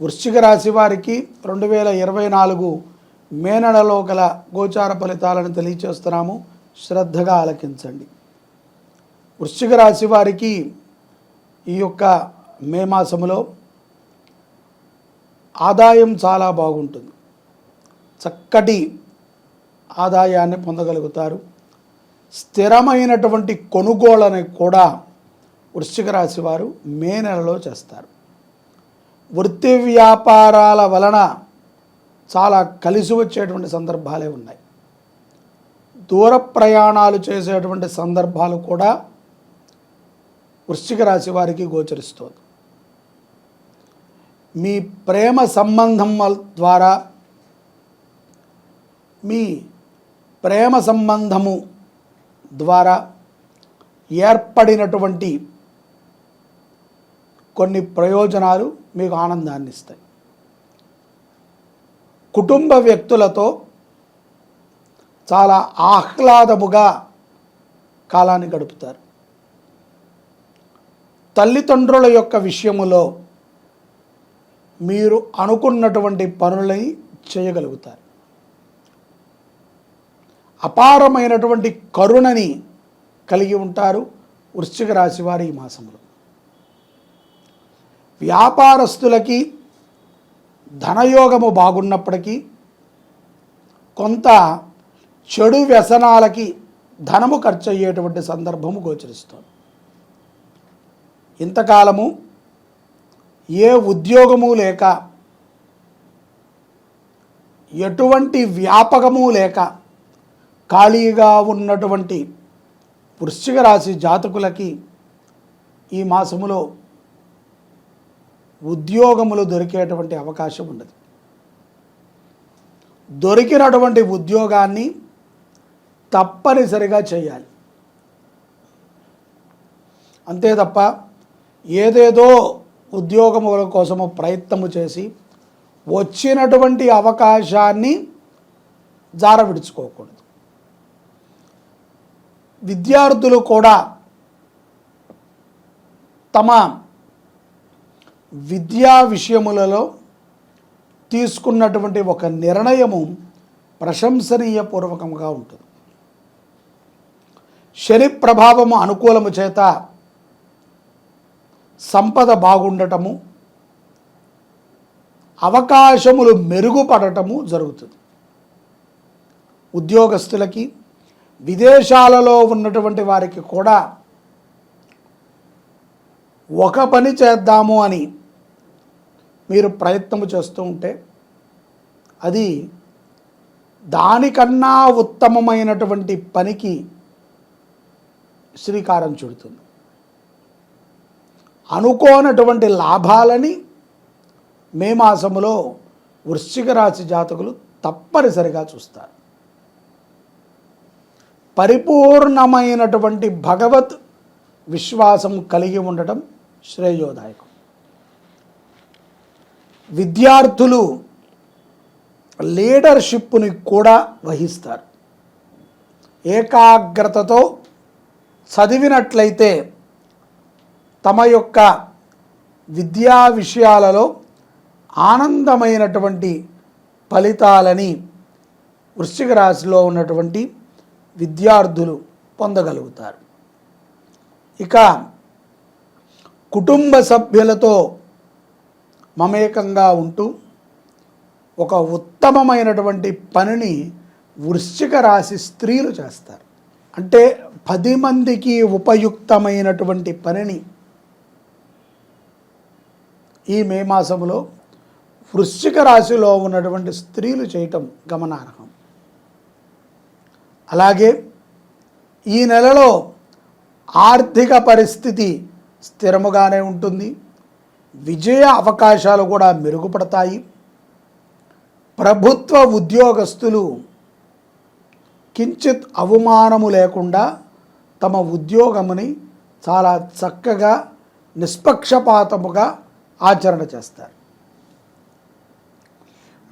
వృశ్చిక రాశి వారికి రెండు వేల ఇరవై నాలుగు మే నెలలో గల గోచార ఫలితాలను తెలియచేస్తున్నాము. శ్రద్ధగా ఆలకించండి. వృశ్చిక రాశి వారికి ఈ యొక్క మే మాసంలో ఆదాయం చాలా బాగుంటుంది. చక్కటి ఆదాయాన్ని పొందగలుగుతారు. స్థిరమైనటువంటి కొనుగోళ్ళని కూడా వృశ్చిక రాశి వారు మే నెలలో చేస్తారు. వృత్తి వ్యాపారాల వలన చాలా కలిసి వచ్చేటువంటి సందర్భాలే ఉన్నాయి. దూర ప్రయాణాలు చేసేటువంటి సందర్భాలు కూడా వృశ్చిక రాశి వారికి గోచరిస్తుంది. మీ ప్రేమ సంబంధం ద్వారా మీ ప్రేమ సంబంధము ద్వారా ఏర్పడినటువంటి కొన్ని ప్రయోజనాలు మీకు ఆనందాన్ని ఇస్తాయి. కుటుంబ వ్యక్తులతో చాలా ఆహ్లాదముగా కాలాన్ని గడుపుతారు. తల్లిదండ్రుల యొక్క విషయములో మీరు అనుకున్నటువంటి పనులని చేయగలుగుతారు. అపారమైనటువంటి కరుణని కలిగి ఉంటారు వృశ్చిక రాశి వారి ఈ మాసంలో. వ్యాపారస్తులకి ధనయోగము బాగున్నప్పటికీ కొంత చెడు వ్యసనాలకి ధనము ఖర్చు అయ్యేటువంటి సందర్భము గోచరిస్తుంది. ఇంతకాలము ఏ ఉద్యోగము లేక ఎటువంటి వ్యాపకము లేక ఖాళీగా ఉన్నటువంటి వృశ్చిక రాశి జాతకులకి ఈ మాసములో ఉద్యోగములు దొరికేటువంటి అవకాశం ఉండదు దొరికినటువంటి ఉద్యోగాన్ని తప్పనిసరిగా చేయాలి. అంతే తప్ప ఏదేదో ఉద్యోగముల కోసము ప్రయత్నము చేసి వచ్చినటువంటి అవకాశాన్ని జార విడుచుకోకూడదు విద్యార్థులు కూడా తమ విద్యా విషయములలో తీసుకున్నటువంటి ఒక నిర్ణయము ప్రశంసనీయపూర్వకంగా ఉంటుంది. శని ప్రభావము అనుకూలము చేత సంపద బాగుండటము అవకాశములు మెరుగుపడటము జరుగుతుంది. ఉద్యోగస్తులకి విదేశాలలో ఉన్నటువంటి వారికి కూడా ఒక పని చేద్దాము అని మీరు ప్రయత్నం చేస్తూ ఉంటే అది దానికన్నా ఉత్తమమైనటువంటి పనికి శ్రీకారం చుడుతుంది. అనుకోనటువంటి లాభాలని మే మాసంలో వృశ్చిక రాశి జాతకులు తప్పనిసరిగా చూస్తారు. పరిపూర్ణమైనటువంటి భగవత్ విశ్వాసం కలిగి ఉండటం శ్రేయోదాయకం. విద్యార్థులు లీడర్షిప్ని కూడా వహిస్తారు. ఏకాగ్రతతో చదివినట్లయితే తమ యొక్క విద్యా విషయాలలో ఆనందమైనటువంటి ఫలితాలని వృశ్చిక రాశిలో ఉన్నటువంటి విద్యార్థులు పొందగలుగుతారు. ఇక కుటుంబ సభ్యులతో మమేకంగా ఉంటూ ఒక ఉత్తమమైనటువంటి పనిని వృశ్చిక రాశి స్త్రీలు చేస్తారు. అంటే పది మందికి ఉపయుక్తమైనటువంటి పనిని ఈ మే మాసంలో వృశ్చిక రాశిలో ఉన్నటువంటి స్త్రీలు చేయటం గమనార్హం. అలాగే ఈ నెలలో ఆర్థిక పరిస్థితి స్థిరముగానే ఉంటుంది. విజయ అవకాశాలు కూడా మెరుగుపడతాయి. ప్రభుత్వ ఉద్యోగస్తులు కించిత్ అవమానము లేకుండా తమ ఉద్యోగముని చాలా చక్కగా నిష్పక్షపాతముగా ఆచరణ చేస్తారు.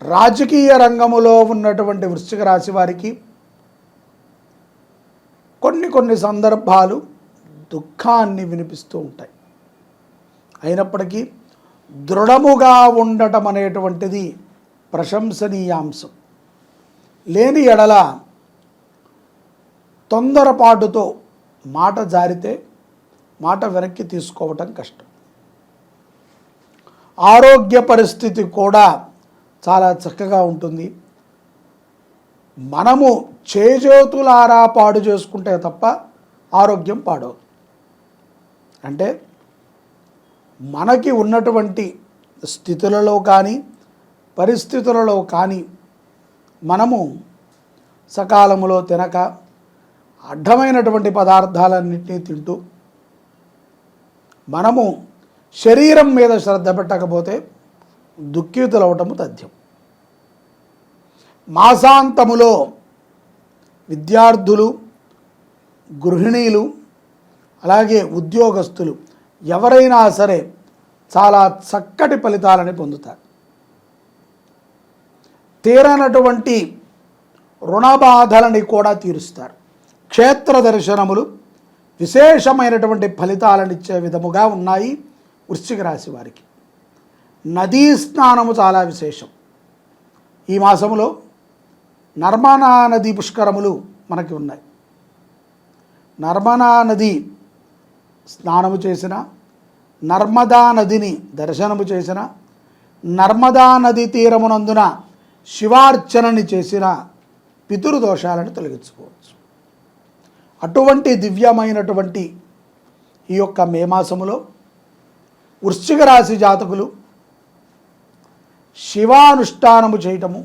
రాజకీయ రంగములో ఉన్నటువంటి వృశ్చిక రాశి వారికి కొన్ని కొన్ని సందర్భాలు దుఃఖాన్ని వినిపిస్తూ ఉంటాయి. అయినప్పటికీ దృఢముగా ఉండటం అనేటువంటిది ప్రశంసనీయాంశం. లేని ఎడల తొందరపాటుతో మాట జారితే మాట వెనక్కి తీసుకోవటం కష్టం. ఆరోగ్య పరిస్థితి కూడా చాలా చక్కగా ఉంటుంది. మనము చేజోతులారా పాడు చేసుకుంటే తప్ప ఆరోగ్యం పాడవుతుంది అంటే మనకి ఉన్నటువంటి స్థితులలో కానీ పరిస్థితులలో కానీ మనము సకాలములో తినక అడ్డమైనటువంటి పదార్థాలన్నింటినీ తింటూ మనము శరీరం మీద శ్రద్ధ పెట్టకపోతే దుఃఖితులవటము తథ్యం. మాసాంతములో విద్యార్థులు గృహిణీలు అలాగే ఉద్యోగస్తులు ఎవరైనా సరే చాలా చక్కటి ఫలితాలని పొందుతారు. తీరనటువంటి రుణబాధలని కూడా తీరుస్తారు. క్షేత్ర దర్శనములు విశేషమైనటువంటి ఫలితాలను ఇచ్చే విధముగా ఉన్నాయి వృశ్చిక రాశి వారికి. నదీ స్నానము చాలా విశేషం. ఈ మాసములో నర్మనా నది పుష్కరములు మనకి ఉన్నాయి. నర్మనా నది స్నానము చేసిన నర్మదా నదిని దర్శనము చేసిన నర్మదా నది తీరమునందున శివార్చనని చేసిన పితృదోషాలను తొలగించుకోవచ్చు. అటువంటి దివ్యమైనటువంటి ఈ యొక్క మే మాసములో వృశ్చిక రాశి జాతకులు శివానుష్ఠానము చేయటము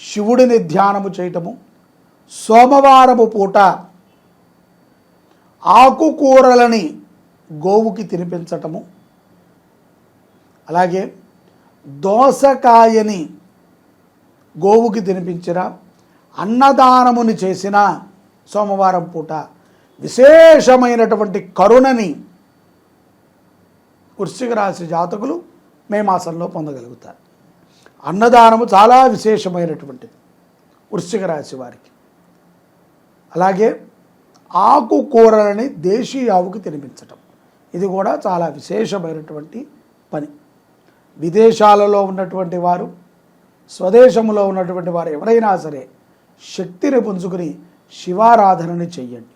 శివుడిని ధ్యానము చేయటము సోమవారము పూట ఆకుకూరలని గోవుకి తినిపించటము. అలాగే దోసకాయని గోవుకి తినిపించిన అన్నదానముని చేసిన సోమవారం పూట విశేషమైనటువంటి కరుణని వృశ్చిక రాశి జాతకులు మే మాసంలో పొందగలుగుతారు. అన్నదానము చాలా విశేషమైనటువంటిది వృశ్చిక రాశి వారికి. అలాగే ఆకుకూరలని దేశీయ ఆవుకి తినిపించటం. ఇది కూడా చాలా విశేషమైనటువంటి పని. విదేశాలలో ఉన్నటువంటి వారు స్వదేశంలో ఉన్నటువంటి వారు ఎవరైనా సరే శక్తిని పుంజుకుని శివారాధనని చెయ్యండి.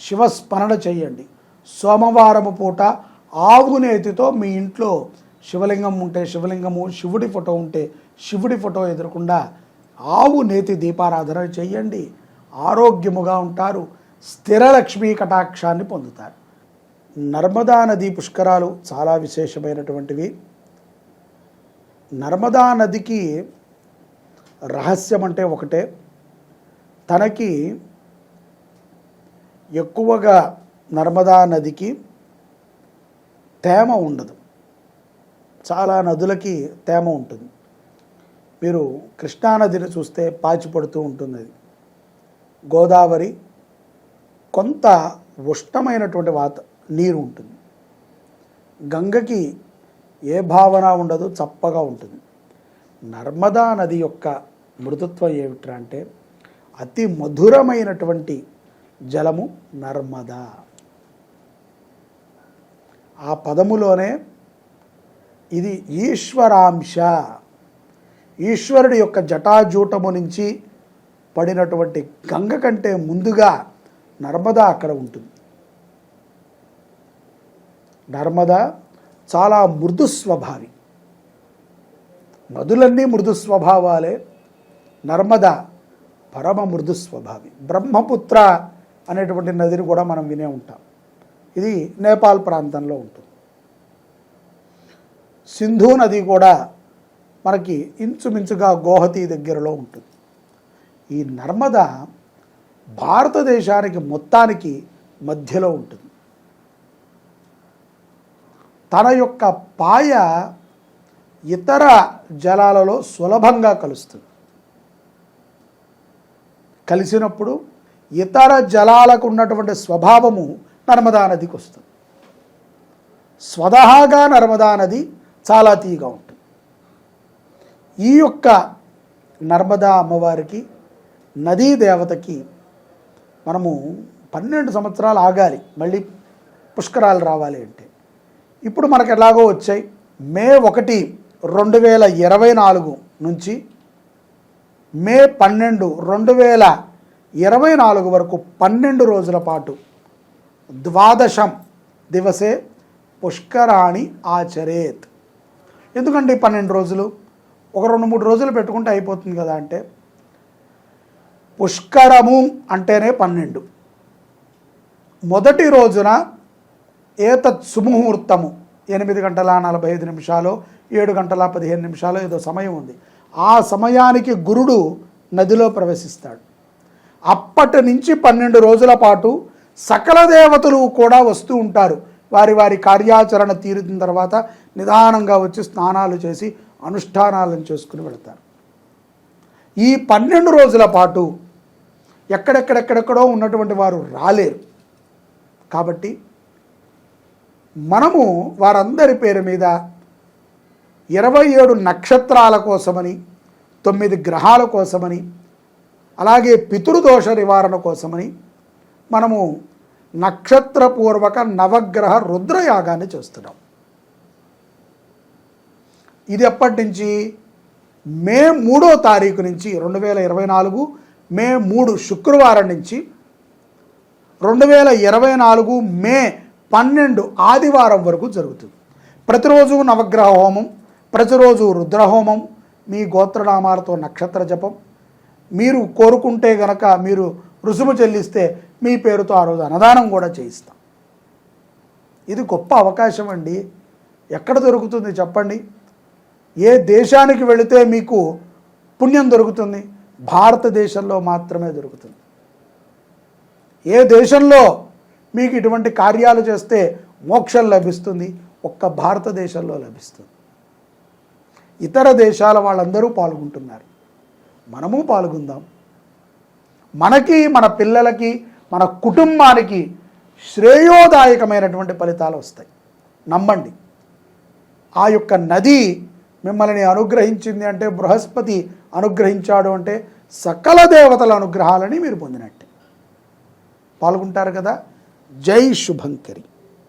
శివస్మరణ చెయ్యండి. సోమవారము పూట ఆవు నేతితో మీ ఇంట్లో శివలింగం ఉంటే శివలింగము శివుడి ఫోటో ఉంటే శివుడి ఫోటో ఎదురకుండా ఆవు నేతి దీపారాధన చెయ్యండి. ఆరోగ్యముగా ఉంటారు. స్థిర లక్ష్మీ కటాక్షాన్ని పొందుతారు. నర్మదా నది పుష్కరాలు చాలా విశేషమైనటువంటివి. నర్మదా నదికి రహస్యం అంటే ఒకటే. తనకి ఎక్కువగా నర్మదా నదికి తేమ ఉండదు. చాలా నదులకి తేమ ఉంటుంది. మీరు కృష్ణానదిని చూస్తే పాచి పడుతూ ఉంటుంది. అది గోదావరి కొంత ఉష్ణమైనటువంటి వాత నీరు ఉంటుంది. గంగకి ఏ భావన ఉండదు చప్పగా ఉంటుంది. నర్మదా నది యొక్క మృదుత్వం ఏమిట్రా అంటే అతి మధురమైనటువంటి జలము నర్మదా. ఆ పదములోనే ఇది ఈశ్వరాంశ. ఈశ్వరుడి యొక్క జటాజూటము నుంచి పడినటువంటి గంగ కంటే ముందుగా నర్మదా అక్కడ ఉంటుంది. నర్మదా చాలా మృదు స్వభావి. నదులన్నీ మృదు స్వభావాలే. నర్మద పరమ మృదు స్వభావి. బ్రహ్మపుత్ర అనేటువంటి నదిని కూడా మనం వినే ఉంటాం. ఇది నేపాల్ ప్రాంతంలో ఉంటుంది. సింధు నది కూడా మనకి ఇంచుమించుగా గోహతి దగ్గరలో ఉంటుంది. ఈ నర్మద భారతదేశానికి మొత్తానికి మధ్యలో ఉంటుంది. తన యొక్క పాయ ఇతర జలాలలో సులభంగా కలుస్తుంది. కలిసినప్పుడు ఇతర జలాలకు ఉన్నటువంటి స్వభావము నర్మదా నదికి వస్తుంది. స్వతహాగా నర్మదా నది చాలా తీగా ఉంటుంది. ఈ యొక్క నర్మదా అమ్మవారికి నదీ దేవతకి మనము పన్నెండు సంవత్సరాలు ఆగాలి మళ్ళీ పుష్కరాలు రావాలి అంటే. ఇప్పుడు మనకు ఎలాగో వచ్చాయి. మే ఒకటి రెండు వేల ఇరవై నాలుగు నుంచి మే పన్నెండు రెండు వేల ఇరవై నాలుగు వరకు పన్నెండు రోజుల పాటు ద్వాదశం దివసే పుష్కరాణి ఆచరేత్. ఎందుకంటే పన్నెండు రోజులు? ఒక రెండు మూడు రోజులు పెట్టుకుంటే అయిపోతుంది కదా అంటే పుష్కరము అంటేనే పన్నెండు. మొదటి రోజున ఏతత్ సుముహూర్తము ఎనిమిది గంటల నలభై ఐదు నిమిషాలు ఏడు గంటల పదిహేను నిమిషాలు ఏదో సమయం ఉంది. ఆ సమయానికి గురుడు నదిలో ప్రవేశిస్తాడు. అప్పటి నుంచి పన్నెండు రోజుల పాటు సకల దేవతలు కూడా వస్తూ ఉంటారు. వారి వారి కార్యాచరణ తీరిన తర్వాత నిదానంగా వచ్చి స్నానాలు చేసి అనుష్ఠానాలను చేసుకుని వెళతారు. ఈ పన్నెండు రోజుల పాటు ఎక్కడెక్కడెక్కడెక్కడో ఉన్నటువంటి వారు రాలేరు. కాబట్టి మనము వారందరి పేరు మీద ఇరవై ఏడు నక్షత్రాల కోసమని తొమ్మిది గ్రహాల కోసమని అలాగే పితృదోష నివారణ కోసమని మనము నక్షత్రపూర్వక నవగ్రహ రుద్రయాగాన్ని చేస్తున్నాం. ఇది ఎప్పటి నుంచి? మే మూడో తారీఖు నుంచి రెండు వేల ఇరవై నాలుగు మే మూడు శుక్రవారం నుంచి రెండు వేల ఇరవై నాలుగు మే పన్నెండు ఆదివారం వరకు జరుగుతుంది. ప్రతిరోజు నవగ్రహ హోమం ప్రతిరోజు రుద్రహోమం మీ గోత్రనామాలతో నక్షత్ర జపం. మీరు కోరుకుంటే గనక మీరు రుసుము చెల్లిస్తే మీ పేరుతో ఆ రోజు అన్నదానం కూడా చేయిస్తాం. ఇది గొప్ప అవకాశం అండి. ఎక్కడ దొరుకుతుంది చెప్పండి? ఏ దేశానికి వెళితే మీకు పుణ్యం దొరుకుతుంది? భారతదేశంలో మాత్రమే దొరుకుతుంది. ఏ దేశంలో మీకు ఇటువంటి కార్యాలు చేస్తే మోక్షం లభిస్తుంది? ఒక్క భారతదేశంలో లభిస్తుంది. ఇతర దేశాల వాళ్ళందరూ పాల్గొంటున్నారు. మనము పాల్గొందాం. మనకి మన పిల్లలకి మన కుటుంబానికి శ్రేయోదాయకమైనటువంటి ఫలితాలు వస్తాయి. నమ్మండి. ఆ యొక్క నది మిమ్మల్ని అనుగ్రహించింది అంటే బృహస్పతి అనుగ్రహించాడు అంటే సకల దేవతల అనుగ్రహాలని మీరు పొందినట్టే. పాల్గొంటారు కదా? జై శుభంకరి.